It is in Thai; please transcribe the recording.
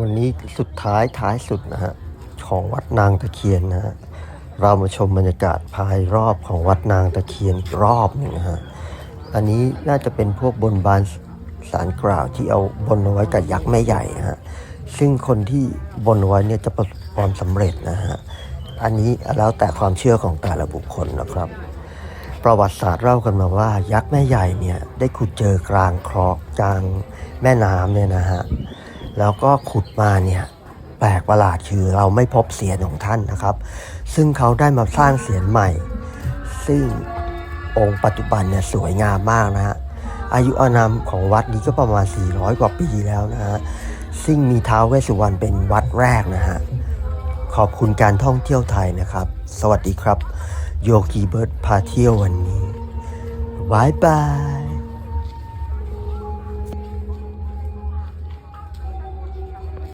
วันนี้สุดท้ายท้ายสุดนะฮะของวัดนางตะเคียนนะฮะเรามาชมบรรยากาศภายรอบของวัดนางตะเคียนรอบหนึ่งฮะอันนี้น่าจะเป็นพวกบนบานสารกล่าวที่เอาบนเอาไว้กับยักษ์แม่ใหญ่ฮะซึ่งคนที่บนไว้เนี่ยจะประสบความสำเร็จนะฮะอันนี้แล้วแต่ความเชื่อของแต่ละบุคคลนะครับ ประวัติศาสตร์เล่ากันมาว่า ยักษ์แม่ใหญ่เนี่ยได้ขุดเจอกลางคลองกลางแม่น้ำเนี่ยนะฮะ แล้วก็ขุดมาเนี่ยแปลกประหลาดคือเราไม่พบเสียนของท่านนะครับ ซึ่งเขาได้มาสร้างเสียนใหม่ ซึ่งองค์ปัจจุบันเนี่ยสวยงามมากนะฮะอายุอานามของวัดนี้ก็ประมาณ 400 กว่าปีแล้วนะฮะซึ่งมีท้าวเวสสุวรรณเป็นวัดแรกนะฮะขอบคุณการท่องเที่ยวไทยนะครับ สวัสดีครับ โยกีเบิร์ดพาเที่ยววันนี้บายบาย